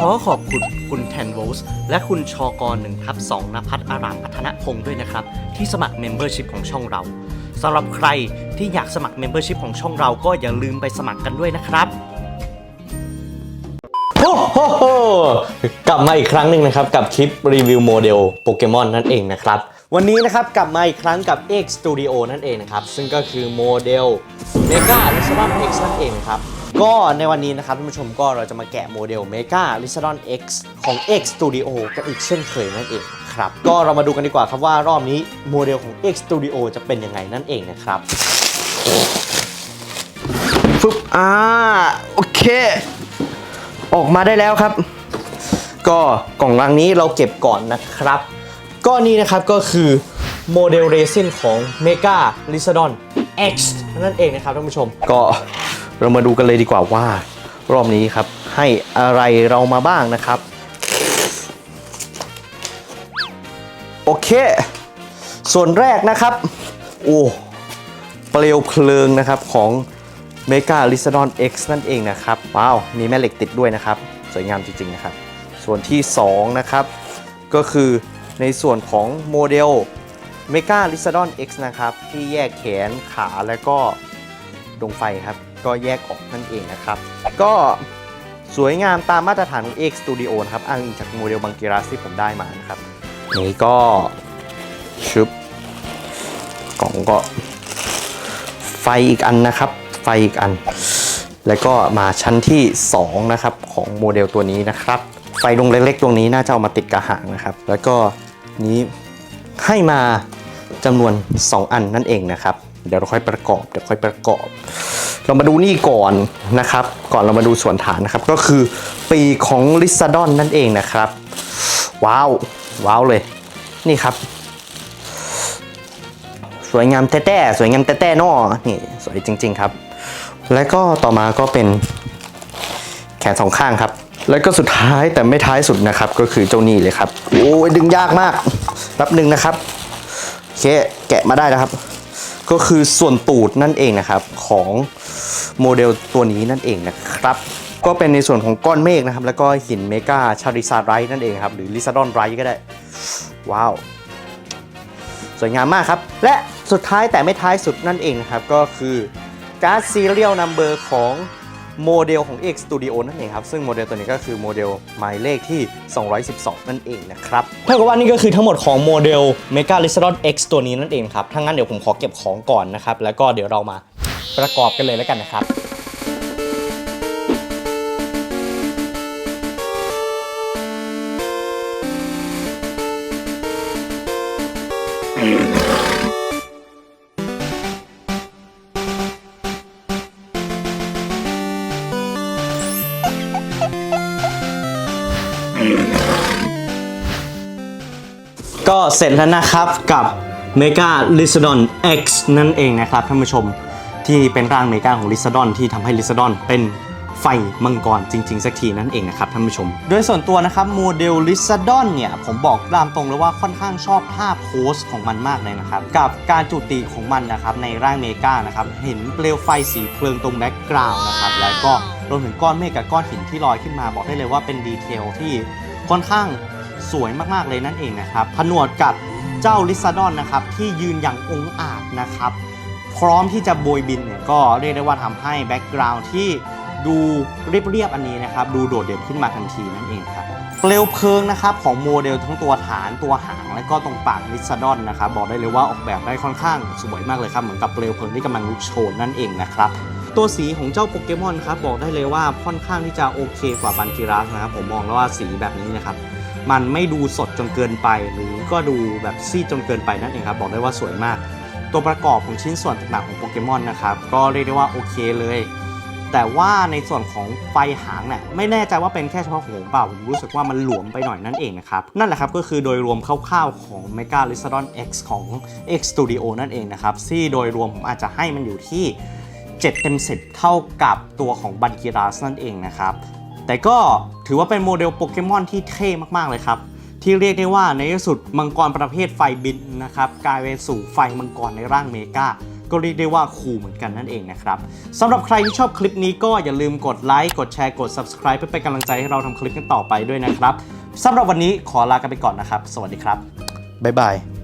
ขอขอบคุณคุณแทนโวลส์และคุณชอกรหนึ่งทับสองนภัทรอารามพัฒนพงศ์ด้วยนะครับ ที่สมัคร Membership ของช่องเราสำหรับใครที่อยากสมัคร Membership ของช่องเราก็อย่าลืมไปสมัครกันด้วยนะครับโอ้โหกลับมาอีกครั้งหนึ่งนะครับ กับคลิปรีวิวโมเดลโปเกมอนนั่นเองนะครับ วันนี้นะครับกลับมาอีกครั้งกับ X Studio นั่นเองนะครับ ซึ่งก็คือโมเดล Mega l i s a d o n X นั่นเองครับ ก็ในวันนี้นะครับท่านผู้ชมก็เราจะมาแกะโมเดล Mega l i s a d o n X ของ X Studio กันอีกเช่นเคยนั่นเองครับ ก็เรามาดูกันดีกว่าครับว่ารอบนี้โมเดลของ X Studio จะเป็นยังไงนั่นเองนะครับฟึบอ่าโอเค ออกมาได้แล้วครับ ก็กล่องรังนี้เราเก็บก่อนนะครับ ก็นี่นะครับก็คือโมเดลเรซินของ Mega l i s a d o n X นั่นเองนะครับท่านผู้ชมก็ เรามาดูกันเลยดีกว่าว่า รอบนี้ครับ ให้อะไรเรามาบ้างนะครับ โอเค ส่วนแรกนะครับ โอ้เปลวเพลิงนะครับของ Mega l i s a d o n X นั่นเองนะครับ ว้าว มีแม่เหล็กติดด้วยนะครับ สวยงามจริง ๆ นะครับ ส่วนที่ 2 นะครับ ก็คือในส่วนของโมเดล Mega l i s a d o n X นะครับ ที่แยกแขนขาและก็ ดวงไฟครับ ก็แยกออกนั่นเองนะครับ ก็สวยงามตามมาตรฐานของ X Studio นะครับ อ้างอิงจากโมเดลบังกิรัสที่ผมได้มานะครับ นี่ก็ชึบกล่องก็ ไฟอีกอันนะครับ ไฟอีกอัน แล้วก็มาชั้นที่ 2 นะครับ ของโมเดลตัวนี้นะครับ ไฟดวงเล็กๆดวงนี้น่าจะเอามาติดกระหางนะครับ แล้วก็นี้ให้มาจำนวน 2 อันนั่นเองนะครับ เดี๋ยวเราค่อยประกอบเดี๋ยวค่อยประกอบ เรามาดูนี่ก่อนนะครับ ก่อนเรามาดูส่วนฐานนะครับ ก็คือปีของลิซาดอนนั่นเองนะครับ ว้าวว้าวเลยนี่ครับ สวยงามแต้ๆสวยงามแต้ๆเนอนี่สวยจริง ๆครับ และก็ต่อมาก็เป็นแขนสองข้างครับ แล้วก็สุดท้ายแต่ไม่ท้ายสุดนะครับ ก็คือเจ้านี่เลยครับ โอ้ยดึงยากมากแป๊บหนึ่งนะครับโอเคแกะมาได้แล้วครับ ก็คือส่วนตูดนั่นเองนะครับของโมเดลตัวนี้นั่นเองนะครับ ก็เป็นในส่วนของก้อนเมฆนะครับ แล้วก็หินเมกาชาริซาไรนั่นเองครับ หรือลิซาดอนไรก็ได้ ว้าว สวยงามมากครับ และสุดท้ายแต่ไม่ท้ายสุดนั่นเองนะครับ ก็คือการ์ดซีเรียลนัมเบอร์ของ โมเดลของ X Studio นั่นเองครับ ซึ่งโมเดลตัวนี้ก็คือโมเดลหมายเลขที่ 212 นั่นเองนะครับเท่ากับว่านี่ก็คือทั้งหมดของโมเดล Mega l i s a d o n X ตัวนี้นั่นเองครับถ้างั้นเดี๋ยวผมขอเก็บของก่อนนะครับ แล้วก็เดี๋ยวเรามาประกอบกันเลยแล้วกันนะครับ ก็เสร็จแล้วนะครับกับ Mega l i s d o n X นั่นเองนะครับท่านผู้ชมที่เป็นร่างเมกาของ l i s a d o n ที่ทำให้ l i s a d o n เป็นไฟมังกรจริง ๆ สักทีนั่นเองนะครับท่านผู้ชม โดยส่วนตัวนะครับโมเดล l i s a d o n เนี่ย ผมบอกตามตรงเลยว่าค่อนข้างชอบท่าโพสของมันมากเลยนะครับ กับการจุติของมันนะครับในร่างเมกานะครับ เห็นเปลวไฟสีเพลิงตรงแบ็กกราวน์นะครับแล้วก็ รวมถึงก้อนเมฆกับก้อนหินที่ลอยขึ้นมาบอกได้เลยว่าเป็นดีเทลที่ค่อนข้างสวยมากๆเลยนั่นเองนะครับผนวดกับเจ้าลิซาดอนนะครับที่ยืนอย่างองอาจนะครับ พร้อมที่จะโบยบินเนี่ยก็เรียกได้ว่าทำให้แบ็กกราวด์ที่ดูเรียบๆอันนี้นะครับ ดูโดดเด่นขึ้นมาทันทีนั่นเองครับเปลวเพลิงนะครับของโมเดลทั้งตัวฐานตัวหาง และก็ตรงปากลิซาดอนนะครับ บอกได้เลยว่าออกแบบได้ค่อนข้างสวยมากเลยครับ เหมือนกับเปลวเพลิงที่กำลังลุกโชนนั่นเองนะครับ ตัวสีของเจ้าโปเกมอนครับบอกได้เลยว่าค่อนข้างที่จะโอเคกว่าบันกิรัสนะครับผมมองแล้วว่าสีแบบนี้นะครับมันไม่ดูสดจนเกินไป หรือก็ดูแบบซีดจนเกินไปนั่นเองครับบอกได้ว่าสวยมาก ตัวประกอบของชิ้นส่วนต่างๆของโปเกมอนนะครับก็เรียกได้ว่าโอเคเลย แต่ว่าในส่วนของไฟหางเนี่ยไม่แน่ใจว่าเป็นแค่เฉพาะของเปล่าผมรู้สึกว่ามันหลวมไปหน่อยนั่นเองนะครับนั่นแหละครับก็คือโดยรวมคร่าวๆของ Mega l i s a d o n X ของ X Studio นั่นเองนะครับที่โดยรวมผมอาจจะให้มันอยู่ที่ 7 เต็ม 10 เท่ากับตัวของบันกิรัสนั่นเองนะครับ แต่ก็ถือว่าเป็นโมเดลโปเกมอนที่เท่มากๆเลยครับ ที่เรียกได้ว่าในที่สุดมังกรประเภทไฟบินนะครับกลายเป็นสู่ไฟมังกรในร่างเมกาก็เรียกได้ว่าคูลเหมือนกันนั่นเองนะครับสำหรับใครที่ชอบคลิปนี้ก็อย่าลืมกดไลค์กดแชร์กด subscribe เพื่อเป็นกำลังใจให้เราทำคลิปกันต่อไปด้วยนะครับสำหรับวันนี้ขอลากันไปก่อนนะครับ สวัสดีครับบ๊ายบาย